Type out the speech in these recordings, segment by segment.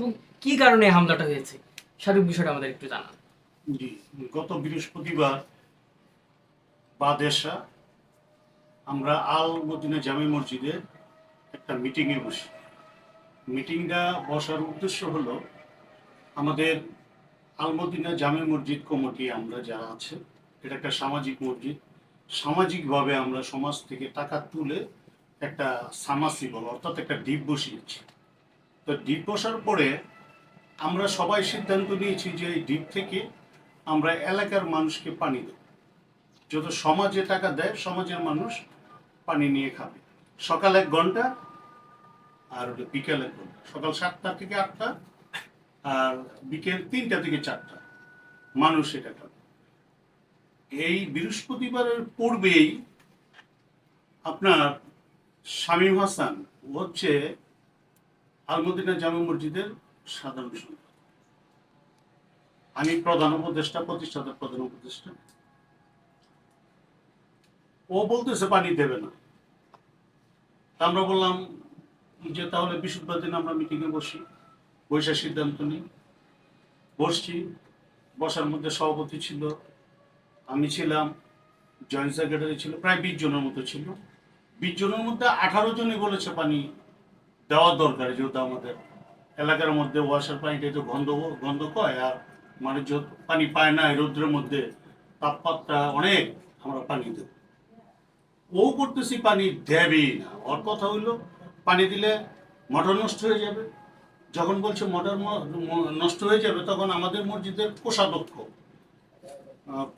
এবং কি কারণে হামলাটা হয়েছে? সার্বিক বিষয়টা আমাদের একটু জানান। গত বৃহস্পতিবার বাদেশা আমরা আল মদিনা জামি মসজিদে একটা মিটিংয়ে বসি। মিটিংটা বসার উদ্দেশ্য হলো আমাদের আলমদিনা জামে মসজিদ কমিটি আমরা যারা আছে, এটা একটা সামাজিক মসজিদ, সামাজিকভাবে আমরা সমাজ থেকে টাকা তুলে একটা সামাসিবল অর্থাৎ একটা দ্বীপ বসিয়েছি। তো ডিপ বসার পরে আমরা সবাই সিদ্ধান্ত নিয়েছি যে এই ডিপ থেকে আমরা এলাকার মানুষকে পানি দেব। যত সমাজে টাকা দেয়, সমাজের মানুষ পানি নিয়ে খাবে। সকাল এক ঘণ্টা আর বিকেল এক ঘণ্টা। সকাল সাতটা থেকে আটটা আর বিকেল তিনটা থেকে চারটা মানুষ এটা খাবে। এই বৃহস্পতিবারের পূর্বেই আপনার শামীম হাসান হচ্ছে আলমদিনা জামে মসজিদের সাধারণ সম্পাদক। আমি প্রধান উপদেষ্টা, প্রতিষ্ঠাতা প্রধান উপদেষ্টা। ও বলতেছে পানি দেবে না। আমরা বললাম যে তাহলে বৃহস্পতিবার দিন আমরা মিটিংয়ে বসি। বৈশাখ সিদ্ধান্ত নিই। বসছি। বসার মধ্যে সভাপতি ছিল, আমি ছিলাম, জয়েন্ট সেক্রেটারি ছিল, প্রায় বিশ জনের মতো ছিল। বিশ জনের মধ্যে আঠারো জনই বলেছে পানি দেওয়ার দরকার যেহেতু আমাদের এলাকার মধ্যে ওয়াশার পানিটা একটু গন্ধ গন্ধ কয় আর মানে যত পানি পায় না রৌদ্রের মধ্যে তাপমাত্রা অনেক আমরা পানি দেব। ও করতেছি পানি দেবেই না। ওর কথা হইল, পানি দিলে মোটর নষ্ট হয়ে যাবে। যখন বলছে মোটর নষ্ট হয়ে যাবে, তখন আমাদের মসজিদের কোষাধ্যক্ষ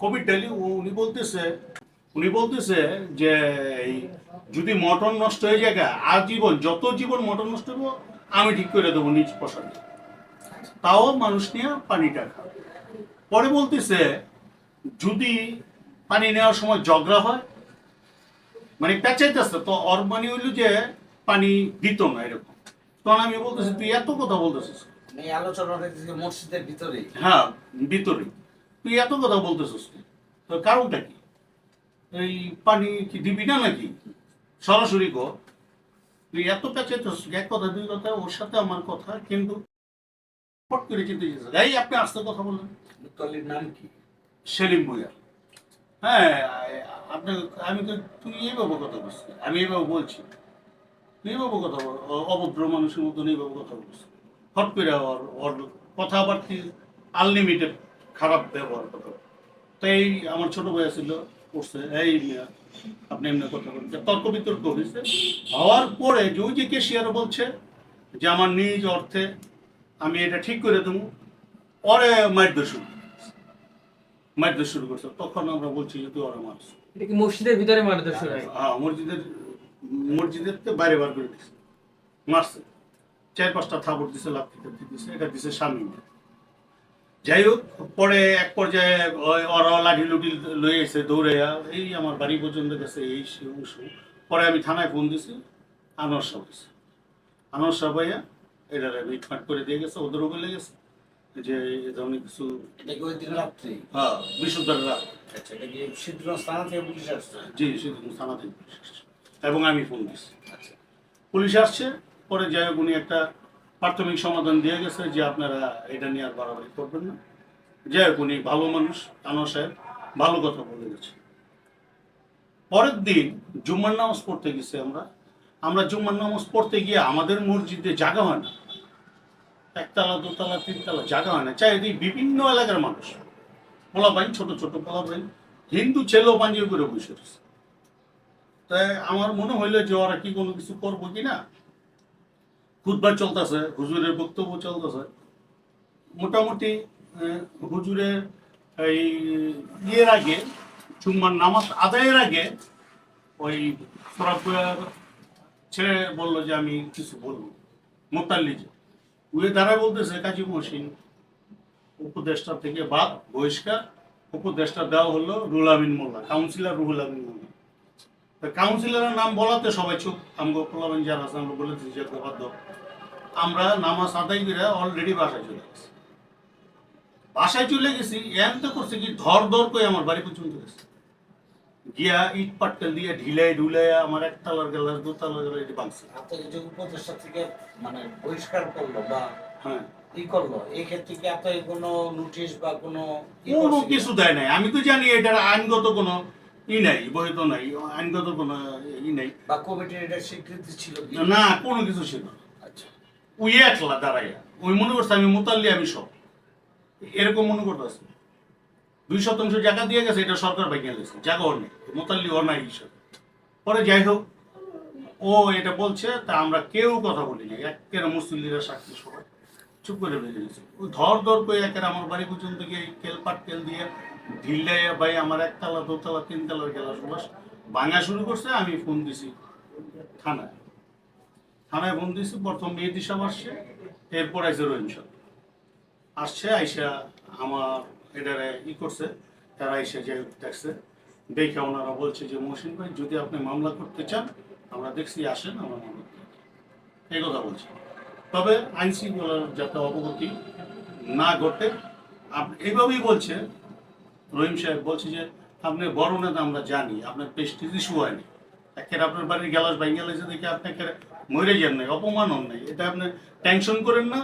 কবির ডালি উনি বলতেছে উনি বলতেছে যে এই যদি মটন নষ্ট হয়ে যায় আজীবন যত জীবন মটন নষ্ট হব আমি ঠিক করে দেবো নিজ প্রসাদে। তাও মানুষ নিয়ে পানিটা খাবে পরে বলতেছে যদি পানি নেওয়ার সময় ঝগড়া হয় মানে পেঁচাইতেছে তো ওর মানে হইল যে পানি দিত না এরকম। তখন আমি বলতেছি তুই এত কথা বলতেছিস যে মসজিদের ভিতরেই। হ্যাঁ ভিতরে তুই এত কথা বলতেছিস? তোর কারণটা কি? এই পানি কি দিবি না নাকি? সরাসরি কো। তুই এত পেঁচাইতেছিস এক কথা দুই কথা ওর সাথে আমার কথা কিন্তু পট করে চিন্তা গেছে এই আপনি আস্তে কথা বললেন মুতল্লির নাম কি? সেলিম ভুইয়া হ্যাঁ আপনি আমি তো তুই এইভাবে কথা বলছিস আমি এইভাবে বলছি। তুই এইভাবে কথা বল অভদ্র মানুষের মতন এইভাবে কথা বলছিস হট করে ওর ওর কথাবার্তি আনলিমিটেড খারাপ ব্যবহার কথা তো এই আমার ছোট ভাই ছিল করছে এই মিয়া, আপনি এমনি কথা তর্ক বিতর্ক হয়েছে। হওয়ার পরে যে ওই যে কেশিয়ার বলছে যে আমার নিজ অর্থে আমি এটা ঠিক করে দেবো। পরে শুরু শুরু করছে। তখন আমরা বলছি যে তুই ওরা মারছ। এটা কি মসজিদের ভিতরে মারধর শুরু হয়? হ্যাঁ মসজিদের মসজিদের তো বাইরে বার করে দিছে। মারছে। চার পাঁচটা থাপড় দিছে লাফি দিছে এটা দিছে স্বামী। যাই হোক পরে এক পর্যায়ে ওরা লাঠি লুটি লয়ে এসে দৌড়ে এই আমার বাড়ি পর্যন্ত গেছে এই সে পরে আমি থানায় ফোন দিছি আনোয়ার সাহেব দিছে আনোয়ার সাহেব ভাইয়া এটা মিটমাট করে দিয়ে গেছে ওদেরও বলে গেছে। যে এ ধরনের কিছু হ্যাঁ আচ্ছা সিদ্ধগঞ্জ থানা থেকে পুলিশ আসছে? জি থানা থেকে পুলিশ আসছে। এবং আমি ফোন দিচ্ছি আচ্ছা। পুলিশ আসছে পরে যাই হোক উনি একটা প্রাথমিক সমাধান দিয়ে গেছে যে আপনারা এটা নিয়ে আর বাড়াবাড়ি করবেন না। হোক, উনি ভালো মানুষ, আনোয়ার সাহেব, ভালো কথা বলে গেছে। পরের দিন জুম্মার নামাজ পড়তে গেছি আমরা। আমরা জুম্মার নামাজ পড়তে গিয়ে আমাদের মসজিদে জায়গা হয় না। একতলা, দোতলা, তিনতলা জায়গা হয় না। চারিদিকে বিভিন্ন এলাকার মানুষ। পোলাপাইন, ছোট ছোট পোলাপাইন। হিন্দু ছেলেও পাঞ্জাবি করে বসে তাই আমার মনে হইল যে ওরা কি কোনো কিছু করব কি না? খুদবার চলতেছে, হুজুরের বক্তব্য চলতেছে। মোটামুটি হুজুরের এই ইয়ের আগে, জুম্মার নামাজ আদায়ের আগে, ওই সরাবুয়ার ছেলে বলল যে, আমি কিছু বলব। যে উয়ে দাঁড়ায় বলতেছে, কাজী মহসিন, উপদেষ্টা থেকে বাদ, বহিষ্কার। উপদেষ্টা দেওয়া হলো রুহুল আমিন মোল্লা, কাউন্সিলর রুহুল আমিন মোল্লা। তা কাউন্সিলরের নাম বলাতে সবাই চুপ। আমগো পোলাবেন যারা আছে আমরা বলে দিচ্ছি যে বাধ্য। আমরা নামাজ আদায় করে অলরেডি বাসায় চলে গেছি। বাসায় চলে গেছি এম তো করছে কি ধর ধর করে আমার বাড়ি পর্যন্ত গেছে। গিয়া ইট পাটকেল দিয়ে ঢিলাই ঢুলাই আমার একতলার গেলার দোতলার গেলার এটি ভাঙছে। উপদেষ্টা থেকে মানে বহিষ্কার করল বা হ্যাঁ। ই করল এই ক্ষেত্রে কি আপনাকে কোনো নোটিশ বা কোনো কোনো? কিছু দেয় নাই। আমি তো জানি এটার আইনগত কোনো ই নাই বহিত নাই আইনগত কোনো ই নাই। বা কমিটির এটা স্বীকৃতি ছিল কি? না কোনো কিছু ছিল না। আচ্ছা। ওই একলা দাঁড়াইয়া ওই মনে করছে আমি মোতাল্লি আমি সব। এরকম মনে করতেছে দুই শতাংশ জায়গা দিয়ে গেছে এটা সরকার ভেঙে গেছে জায়গা ওর নেই মোতাল্লি ওর নাই হিসাবে পরে যাই হোক ও এটা বলছে তা আমরা কেউ কথা বলিনি। একের মুসলিরা সাক্ষী সবাই। চুপ করে বেরিয়ে গেছে। ধর ধর করে একের আমার বাড়ি পর্যন্ত গিয়ে কেল পাট তেল দিয়ে ঢিল্লাইয়া ভাই আমার একতলা, দোতলা, তিনতলার গেলা সবাস। ভাঙা শুরু করছে, আমি ফোন দিছি থানায়। থানায় ফোন দিছি, প্রথম মেহেদি সাহেব আসছে, এরপর আইসে রহিম আসছে, আইসা আমার এটারে ই করছে, তারা আইসা যে দেখছে। দেখে ওনারা বলছে যে, মহসিন ভাই, যদি আপনি মামলা করতে চান, আমরা দেখছি, আসেন, আমরা মামলা এই কথা বলছে। তবে আইন শৃঙ্খলার যাতে অবগতি না ঘটে এইভাবেই বলছে। রহিম সাহেব বলছে যে আপনি বড় নেতা আমরা জানি আপনার পেস্টিজ ইস্যু হয়নি। একের আপনার বাড়ির গ্যালাস ভাঙ্গে গেছে দেখে আপনি একের মরে যান নাই অপমান হন নাই। এটা আপনি টেনশন করেন না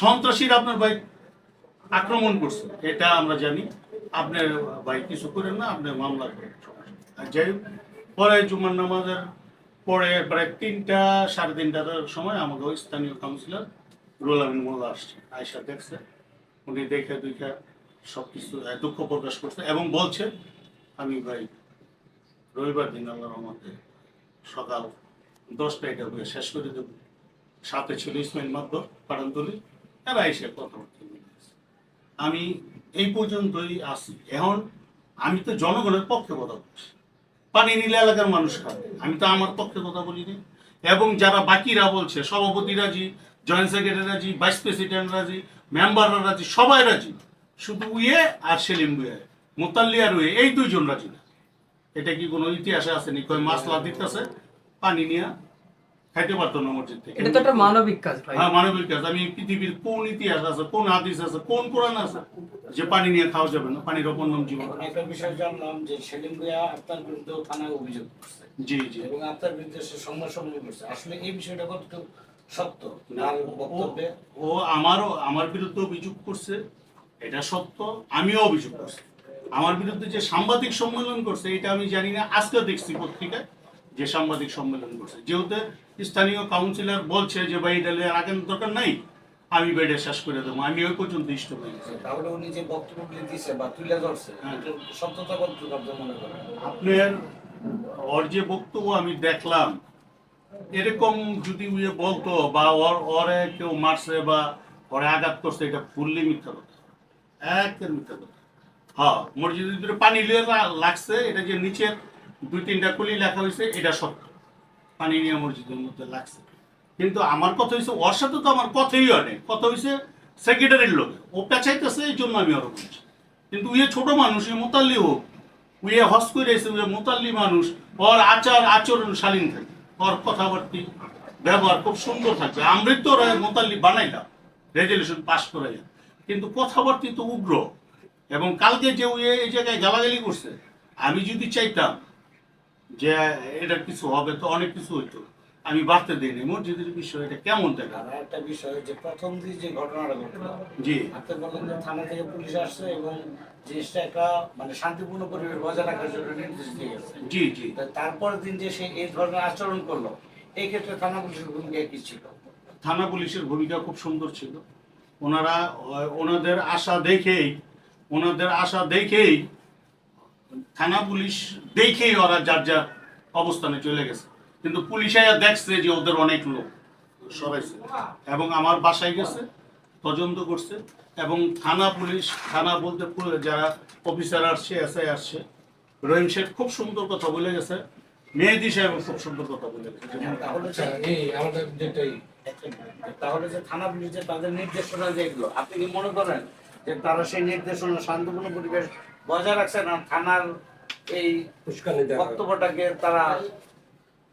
সন্ত্রাসীরা আপনার ভাই আক্রমণ করছে। এটা আমরা জানি আপনার ভাই কিছু করেন না আপনার মামলা করেন। আর যাই হোক, পরে জুমার নামাজের পরে প্রায় তিনটা সাড়ে তিনটার সময় ওই স্থানীয় কাউন্সিলর রুল আমিন মোল্লা আসছে আয়সা দেখছে। উনি দেখে দুইটা সব কিছু দুঃখ প্রকাশ করছে এবং বলছে, আমি ভাই, রবিবার দিন আল্লাহ রহমতে সকাল দশটা এটা শেষ করে দেব। সাথে ছিল ইসমাইল মাদ্দর পাড়ান্তলি এরা এসে কথাবার্তা আমি এই পর্যন্তই আসি এখন আমি তো জনগণের পক্ষে কথা বলছি। পানি নিলে এলাকার মানুষ খাবে। আমি তো আমার পক্ষে কথা বলিনি এবং যারা বাকিরা বলছে, সভাপতি রাজি, জয়েন্ট সেক্রেটারি রাজি, ভাইস প্রেসিডেন্ট রাজি, মেম্বাররা রাজি, সবাই রাজি। শুধু উইয়ে আর সেলিম বুয়ে মোতাল্লি আর উয়ে এই দুইজন রাজি না। এটা কি কোনো ইতিহাসে আছে নি কয় মাসলা দিতেছে পানি নিয়ে খাইতে পারতো না মসজিদ থেকে। এটা তো একটা মানবিক কাজ ভাই। হ্যাঁ মানবিক কাজ। আমি পৃথিবীর কোন ইতিহাস আছে কোন হাদিস আছে কোন কোরআন আছে যে পানি নিয়ে খাওয়া যাবে না? পানির অপর নাম জীবন একটা বিষয় জানলাম যে সেলিম ভুইয়া আপনার বিরুদ্ধে থানায় অভিযোগ করছে। জি জি। এবং আপনার বিরুদ্ধে সে সংবাদ সম্মেলন করছে। আসলে এই বিষয়টা কতটুকু সত্য? বক্তব্যে? ও আমারও আমার বিরুদ্ধে অভিযোগ করছে। এটা সত্য আমিও অভিযোগ করছি। আমার বিরুদ্ধে যে সাংবাদিক সম্মেলন করছে এটা আমি জানি না আজকে দেখছি পত্রিকায় যে সাংবাদিক সম্মেলন করছে। যেহেতু স্থানীয় কাউন্সিলর বলছে যে ভাই এটা রাখেন দরকার নাই আমি বেডে শেষ করে দেবো আমি ওই পর্যন্ত ইষ্ট হয়ে গেছি। তাহলে উনি যে বক্তব্যগুলি দিচ্ছে বা তুলে ধরছে হ্যাঁ। সত্যতা মনে করেন। আপনার ওর যে বক্তব্য আমি দেখলাম এরকম যদি উইয়ে বলতো বা ওর ওরে কেউ মারছে বা ওরে আঘাত করছে এটা ফুললি মিথ্যা কথা হ্যাঁ মসজিদের ভিতরে পানি লাগছে, এটা যে নিচের দুই তিনটা কুলি লেখা হয়েছে, এটা সত্য। পানি নিয়ে মসজিদের মধ্যে লাগছে। কিন্তু আমার কথা হয়েছে ওর সাথে তো আমার কথাই অনেক কথা হয়েছে সেক্রেটারির লোকে ও পেঁচাইতেছে এই জন্য আমি আরও বলছি। কিন্তু উইয়ে ছোট মানুষ, এ মোতাল্লি হোক উইয়ে হস করে এসে উইয়ে মোতাল্লি মানুষ, ওর আচার আচরণ শালীন থাকে। ওর কথাবার্তি ব্যবহার খুব সুন্দর থাকবে আমৃত তো মোতাল্লি বানাইলাম। রেজলিউশন পাস করাইলাম কিন্তু কথাবার্তি তো উগ্র। এবং কালকে যে এই জায়গায় গালাগালি করছে আমি যদি চাইতাম যে এটা কিছু হবে তো অনেক কিছু হইতো। আমি বাড়তে দিইনি মসজিদের বিষয় এটা কেমন দেখা? একটা বিষয় যে প্রথম দিন যে ঘটনাটা ঘটলো জি। আপনি বললেন যে থানা থেকে পুলিশ আসছে এবং জিনিসটা একটা মানে শান্তিপূর্ণ পরিবেশ বজায় রাখার জন্য নির্দেশ দিয়ে গেছে। জি জি। তা তারপরের দিন যে সে এই ধরনের আচরণ করল এই ক্ষেত্রে থানা পুলিশের ভূমিকা কি ছিল? থানা পুলিশের ভূমিকা খুব সুন্দর ছিল। ওনারা, ওনাদের আশা দেখেই, ওনাদের আশা দেখেই, থানা পুলিশ দেখেই ওরা যার যার অবস্থানে চলে গেছে। কিন্তু পুলিশ দেখছে যে ওদের অনেক লোক সরাইছে এবং আমার বাসায় গেছে, তদন্ত করছে এবং থানা পুলিশ, থানা বলতে যারা অফিসার আসছে এসআই আসছে, রহিম শেখ খুব সুন্দর কথা বলে গেছে। মেহেদি সাহেব খুব সুন্দর কথা বলে তাহলে যে আমাদের যেটাই তাহলে যে থানা পুলিশ যে তাদের নির্দেশনা যেগুলো আপনি কি মনে করেন যে তারা সেই নির্দেশনা শান্তিপূর্ণ পরিবেশ বজায় রাখছে না? থানার এই বক্তব্যটাকে তারা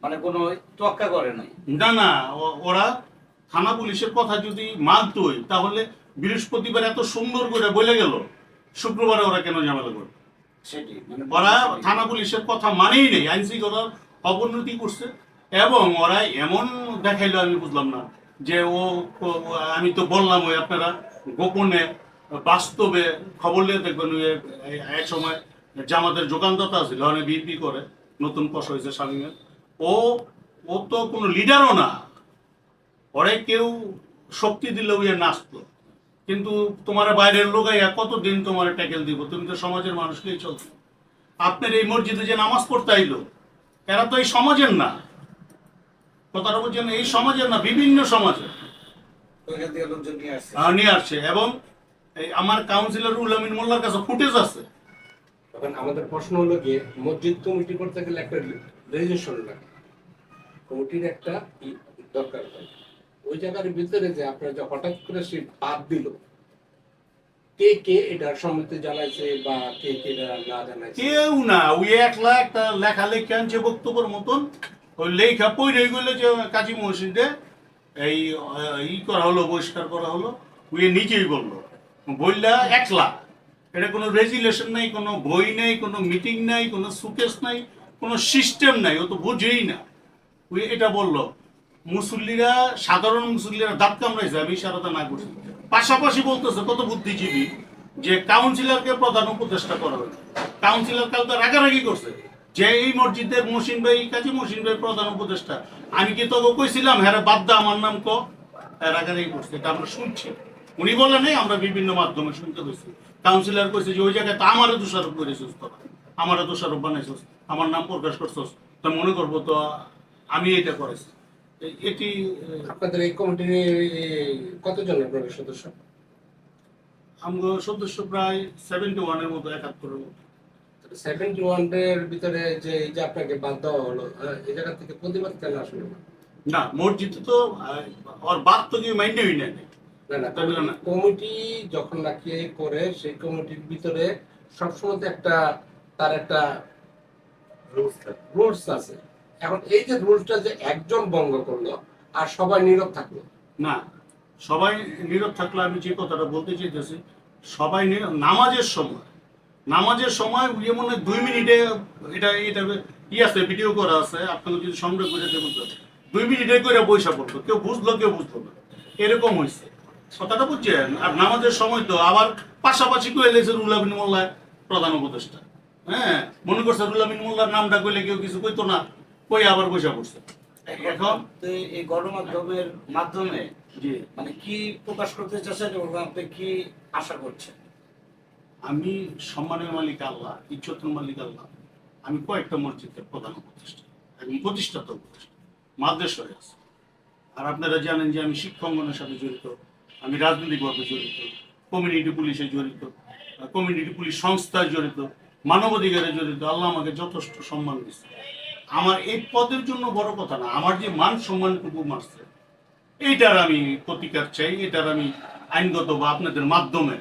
মানে কোনো তোয়াক্কা করে নাই? না না ও- ওরা থানা পুলিশের কথা যদি মানতই তাহলে বৃহস্পতিবার এত সুন্দর করে বলে গেল শুক্রবারে ওরা কেন ঝামেলা করবে? সেটি মানে ওরা থানা পুলিশের কথা মানেই নেই আইন অবনতি করছে। এবং ওরা এমন দেখাইলো আমি বুঝলাম না যে ও আমি তো বললাম ওই আপনারা গোপনে বাস্তবে খবর নিয়ে দেখবেন এক- সময় জামাতের যোগানদাতা ছিল অনেক বিএনপি করে নতুন পশ হয়েছে স্বামীমের ও ও তো কোনো লিডারও না। পরে কেউ শক্তি দিলে ওই নাচতো। কিন্তু তোমার বাইরের লোকাইয়া কতদিন তোমার ট্যাকেল দিব? তুমি তো সমাজের মানুষকেই চলছো। আপনার এই মসজিদে যে নামাজ পড়তে আইলো, এরা তো এই সমাজের না। কথাটা বলছেন, এই সমাজের না, বিভিন্ন সমাজের। আসছে নিয়ে আসছে। এবং এই আমার কাউন্সিলর উলামিন মোল্লার কাছে ফুটেজ আছে। এখন আমাদের প্রশ্ন হলো গিয়ে মসজিদ কমিটি করতে গেলে একটা রেজিস্ট্রেশন লাগে। কমিটির একটা দরকার হয়। ওই জায়গার ভিতরে যে আপনার যে হঠাৎ করে সে বাদ দিল, কে কে এটার সম্মতি জানাইছে বা কে কে না জানাইছে কেউ না ওই একলা একটা আনছে বক্তব্যের মতন। ওই লেখা পড়ে যে কাজী এই ই করা হলো, বহিষ্কার করা হলো, ওই নিজেই বলল। বললা একলা। এটা কোনো রেজুলেশন নাই, কোনো বই নেই, কোনো মিটিং নাই, কোনো সুকেস নাই, কোনো সিস্টেম নাই, ও তো বুঝেই না। ওই এটা বলল। মুসল্লিরা, সাধারণ মুসল্লিরা দাঁত কামড়াইছে, আমি সারাটা না করছি পাশাপাশি বলতেছে, কত বুদ্ধিজীবী, যে কাউন্সিলরকে প্রধান উপদেষ্টা করা হয়েছে। কাউন্সিলর কালকে রাগারাগি করছে, যে এই মসজিদের মসিন ভাই কাজী মসিন ভাই প্রধান উপদেষ্টা। আমি কি তোকে কইছিলাম হ্যাঁ বাদ দা আমার নাম ক? রাগারাগি করছে, এটা আমরা শুনছি। উনি বলেন নাই, আমরা বিভিন্ন মাধ্যমে শুনতে পেয়েছি। কাউন্সিলর কইছে যে, ওই জায়গায় তো আমারও দোষারোপ করেছিস তোরা। আমারও দোষারোপ বানাইছিস। আমার নাম প্রকাশ করছিস। তা মনে করব তো, আমি এটা করেছি। এটি আপনাদের এই কমিটির কতজন আপনাদের সদস্য? আমগো সদস্য প্রায় সেভেন্টি ওয়ানের মতো একাত্তরের মতো। সেভেন্টি ওয়ানের ভিতরে যে এই যে আপনাকে বাদ দেওয়া হলো এই জায়গা থেকে প্রতিবাদ কেন আসলো না? না মসজিদে তো ওর বাদ তো কি মাইন্ডে হই না না না তাই না। কমিটি যখন নাকি করে সেই কমিটির ভিতরে সবসময় তো একটা তার একটা রুলস আছে। এখন এই যে রুলসটা যে একজন ভঙ্গ করল আর সবাই নীরব থাকল। না, সবাই নীরব থাকলে, আমি যে কথাটা বলতে চাইতেছি, সবাই নামাজের সময় নামাজের সময় ইয়ে মনে হয় দুই মিনিটে এটা এটা ই আছে ভিডিও করা আছে আপনাকে যদি সংগ্রহ করে দেবেন দুই মিনিটে করে পয়সা পড়তো কেউ বুঝলো কেউ বুঝলো না। এরকম হয়েছে। কথাটা বুঝছেন? আর নামাজের সময় তো আবার পাশাপাশি কয়ে লেগেছে রুলাবিন মোল্লায় প্রধান উপদেষ্টা। হ্যাঁ মনে করছে রুলাবিন মোল্লার নামটা কইলে কেউ কিছু কইতো না। কই আবার পয়সা পড়ছে? এখন তো এই গণমাধ্যমের মাধ্যমে মানে কি প্রকাশ করতে চাচ্ছেন এবং আপনি কি আশা করছেন? আমি সম্মানের মালিক আল্লাহ ইজ্জতের মালিক আল্লাহ। আমি কয়েকটা মসজিদের প্রধান উপদেষ্টা এবং প্রতিষ্ঠাতা উপদেষ্টা মাদ্রাসায় আছে। আর আপনারা জানেন যে আমি শিক্ষাঙ্গনের সাথে জড়িত আমি রাজনৈতিকভাবে জড়িত কমিউনিটি পুলিশে জড়িত কমিউনিটি পুলিশ সংস্থায় জড়িত মানবাধিকারে জড়িত আল্লাহ আমাকে যথেষ্ট সম্মান দিচ্ছে আমার এই পদের জন্য বড় কথা না, আমার যে মান সম্মানটুকু মারছে, এইটার আমি প্রতিকার চাই এটার আমি আইনগত বা আপনাদের মাধ্যমে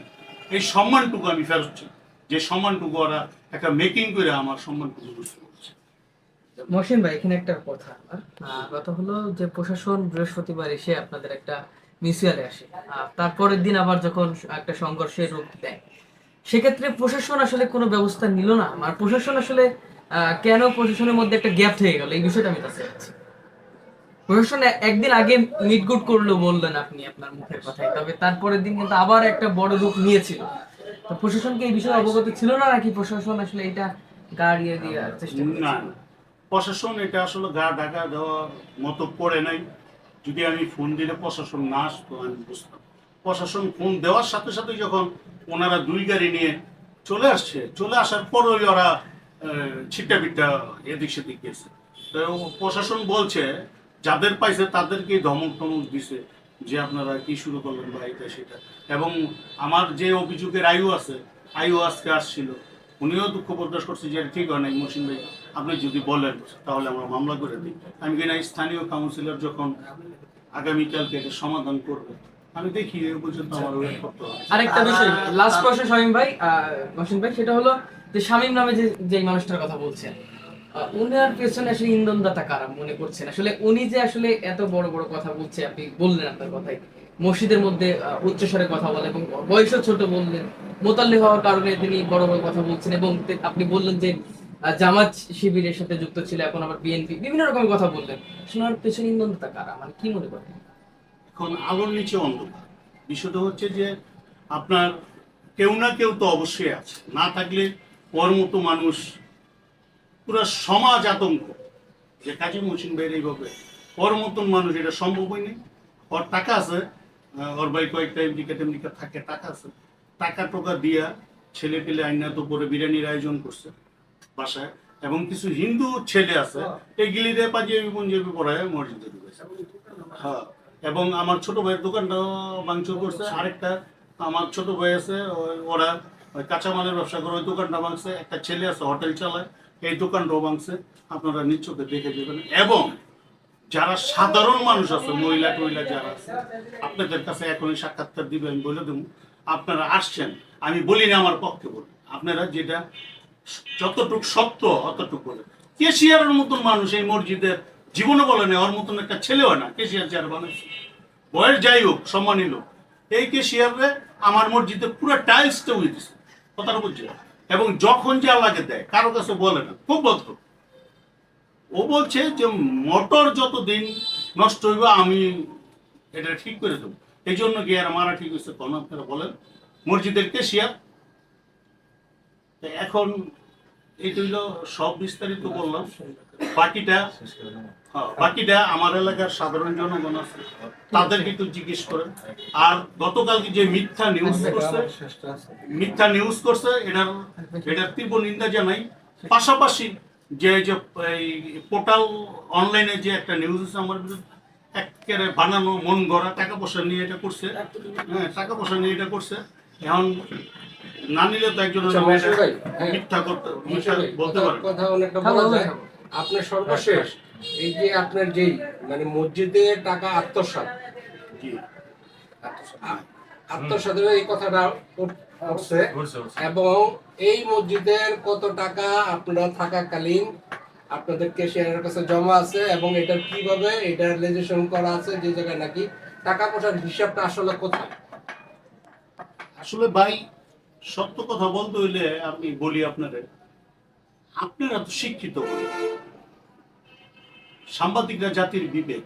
এই সম্মানটুকু আমি ফেরত চাই। যে সম্মানটুকু ওরা একটা মেকিং করে আমার সম্মানটুকু বুঝতে পারছে মহসিন ভাই, এখানে একটা কথা। আমার কথা হলো যে প্রশাসন বৃহস্পতিবার এসে আপনাদের একটা মিউচুয়ালে আসে। তারপরের দিন আবার যখন একটা সংঘর্ষের রূপ দেয়। সেক্ষেত্রে প্রশাসন আসলে কোনো ব্যবস্থা নিল না? আর প্রশাসন আসলে কেন প্রশাসনের মধ্যে একটা গ্যাপ থেকে গেল? এই বিষয়টা আমি কাছে যাচ্ছি প্রশাসন একদিন আগে মিটগুট করল বললেন আপনি আপনার মুখের কথায় তবে তারপরের দিন কিন্তু আবার একটা বড় রূপ নিয়েছিল। তো প্রশাসনকে এই বিষয়ে অবগত ছিল না নাকি প্রশাসন আসলে এটা গাড়িয়ে দেওয়ার চেষ্টা না প্রশাসন এটা আসলে গা ঢাকা দেওয়ার মতো করে নাই। যদি আমি ফোন দিলে প্রশাসন না আসতো আমি বুঝতাম। প্রশাসন ফোন দেওয়ার সাথে সাথে যখন ওনারা দুই গাড়ি নিয়ে চলে আসছে চলে আসার পরই ওরা ছিট্টা পিট্টা এদিক সেদিক গেছে। তো প্রশাসন বলছে যাদের পাইছে তাদেরকেই ধমক টমক দিছে যে আপনারা কি শুরু করলেন বা এটা সেটা। এবং আমার যে অভিযোগের আয়ু আছে আয়ু আজকে আসছিল উনিও দুঃখ প্রকাশ করছে যে ঠিক হয় নাই মসিন ভাই আপনি যদি বলেন তাহলে আমরা মামলা করে দিই। আমি কিনা স্থানীয় কাউন্সিলর যখন আগামীকালকে এটা সমাধান করবে আমি দেখি এ পর্যন্ত আমার আরেকটা বিষয় লাস্ট প্রশ্ন শামীম ভাই মহসিন ভাই সেটা হলো যে শামীম নামে যে যে মানুষটার কথা বলছেন উনার পেছনে আসলে ইন্ধনদাতা কারা মনে করছেন? আসলে উনি যে আসলে এত বড় বড় কথা বলছে, আপনি বললেন আপনার কথাই মসজিদের মধ্যে উচ্চস্বরে কথা বলে এবং বয়সও ছোট বললেন। মোতাল্লি হওয়ার কারণে তিনি বড় বড় কথা বলছেন এবং আপনি বললেন যে জামাত শিবিরের সাথে যুক্ত ছিল, এখন আবার বিএনপি। বিভিন্ন রকমের কথা বললেন। শোনার পেছনে ইন্ধনদাতা কারা? মানে কি মনে করেন? এখন আলোর নিচে অন্ধকার। বিষয়টা হচ্ছে যে, আপনার কেউ না কেউ তো অবশ্যই আছে। না থাকলে ওর মতো মানুষ পুরো সমাজ আতঙ্ক। যে কাজী মহসিন ভাইয়ের এইভাবে ওর মতন মানুষ এটা সম্ভবই নেই। ওর টাকা আছে ওর ভাই কয়েকটা এমডিকে টেমডিকে থাকে টাকা আছে। টাকা টোকা দিয়া ছেলে পেলে আইনা তো পরে বিরিয়ানির আয়োজন করছে বাসায়। এবং কিছু হিন্দু ছেলে আছে এই গিলি গিলিতে পাঞ্জাবি পঞ্জাবি পড়ায় মসজিদে ঢুকেছে। হ্যাঁ এবং আমার ছোট ভাইয়ের দোকানটাও ভাঙচুর করছে। আরেকটা আমার ছোট ভাই আছে ওরা কাঁচামালের ব্যবসা করে ওই দোকানটা ভাঙছে, একটা ছেলে আছে হোটেল চালায়, এই দোকানটাও ভাঙছে। আপনারা নিশ্চয়ই দেখে দেবেন। এবং যারা সাধারণ মানুষ আছে, মহিলা, টহিলা যারা আছে, আপনাদের কাছে এখনই সাক্ষাৎকার দিবে, আমি বলে দেবো। আপনারা আসছেন, আমি বলি না আমার পক্ষে বলি। আপনারা যেটা যতটুক সত্য অতটুক বলে। কেশিয়ারের মতন মানুষ এই মসজিদের, জীবনে বলে না, ওর মতন একটা ছেলে হয় না, কেশিয়ার যারা বানাইছে। বয়স যাই হোক সম্মানী লোক। এই কেশিয়ারে আমার মসজিদে পুরো টাইলসটা উড়ে দিছে কথাটা বুঝছে? এবং যখন যে লাগে দেয়, কারও কাছে বলে না, খুব ভদ্র ও বলছে যে, মোটর যতদিন নষ্ট হইব, আমি এটা ঠিক করে দেবো। এই জন্য কি আর মারা ঠিক হয়েছে কোন আপনারা বলেন। মসজিদের কেশিয়ার। এখন এইটা হইল সব বিস্তারিত বললাম। বাকিটা বাকিটা আমার এলাকার সাধারণ জনগণ আছে। তাদেরকে একটু জিজ্ঞেস করেন। আর গতকালকে যে মিথ্যা নিউজ করছে মিথ্যা নিউজ করছে এটার এটার তীব্র নিন্দা জানাই। পাশাপাশি যে যে এই পোর্টাল অনলাইনে যে একটা নিউজ আছে আমার বিরুদ্ধে একেবারে বানানো মন গড়া টাকা পয়সা নিয়ে এটা করছে। হ্যাঁ টাকা পয়সা নিয়ে এটা করছে। এখন না নিলে তো একজন আচ্ছা, হ্যাঁ। মিথ্যা করতে মিথ্যা বলতে পারে। কথা অনেকটা হ্যাঁ, বলা যায়। হ্যাঁ। আপনার সর্বশেষ এই যে আপনার যেই মানে মসজিদে টাকা আত্মসাৎ। জি। আত্মসাতের এই কথাটা উঠছে। এবং এই মসজিদের কত টাকা আপনারা থাকাকালীন আপনাদের কেশিয়ারের কাছে জমা আছে এবং এটা কীভাবে এটা রেজিস্ট্রেশন করা আছে যে জায়গায় নাকি টাকা পয়সার হিসাবটা আসলে কোথায়? আসলে ভাই সত্য কথা বলতে হইলে আমি বলি আপনাদের আপনারা তো শিক্ষিত। সাংবাদিকরা জাতির বিবেক।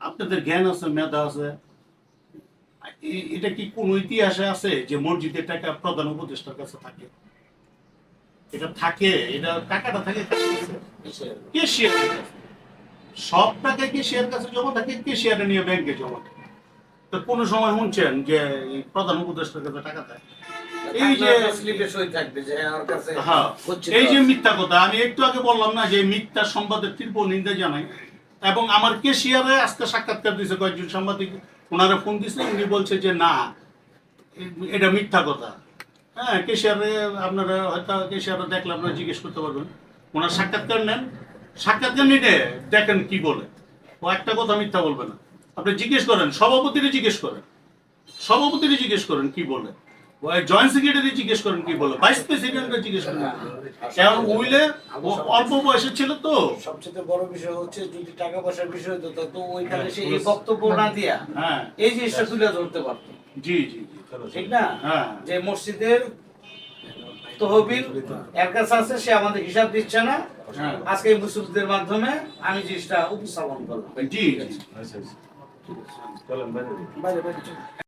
আপনাদের জ্ঞান আছে, মেধা আছে। এটা কি কোন ইতিহাসে আছে যে মসজিদের টাকা প্রধান উপদেষ্টার কাছে থাকে? এটা থাকে, এটা টাকাটা থাকে? কেশিয়ারের কাছে। সব টাকা কেশিয়ার কাছে জমা থাকে, কেশিয়ারে নিয়ে ব্যাংকে জমা থাকে। তো কোনো সময় শুনছেন যে প্রধান উপদেষ্টার কাছে টাকা দেয়? এই যে স্লিপে সই থাকবে যে আমার কাছে হ্যাঁ এই যে মিথ্যা কথা আমি একটু আগে বললাম না যে মিথ্যা সংবাদের তীব্র নিন্দা জানাই। এবং আমার কেশিয়ারে আজকে সাক্ষাৎকার দিয়েছে কয়েকজন সাংবাদিক ওনারা ফোন দিছে উনি বলছে যে না এটা মিথ্যা কথা। হ্যাঁ কেশিয়ারে আপনারা হয়তো কেশিয়ারে দেখলে আপনারা জিজ্ঞেস করতে পারবেন। ওনার সাক্ষাৎকার নেন। সাক্ষাৎকার নিতে দেখেন কি বলে। ও একটা কথা মিথ্যা বলবে না। আপনি জিজ্ঞেস করেন সভাপতিরে জিজ্ঞেস করেন। সভাপতিরে জিজ্ঞেস করেন কি বলে। জয়েন্ট সেক্রেটারি জিজ্ঞেস করেন কি বলে ভাইস প্রেসিডেন্টকে জিজ্ঞেস করেন। কারণ উইলে ও অল্প বয়সে ছিল তো। সবচেয়ে বড় বিষয় হচ্ছে যদি টাকা পয়সার বিষয় হতো তো ওইখানে সে এই বক্তব্য না দিয়া হ্যাঁ। এই জিনিসটা তুলে ধরতে পারতো। জি জি জি। ঠিক না? হ্যাঁ। যে মসজিদের তহবিল এর কাছে আছে সে আমাদের হিসাব দিচ্ছে না। হ্যাঁ। আজকে মুসলিমদের মাধ্যমে আমি জিনিসটা উপস্থাপন করলাম। জি জি। বাইরে চলো।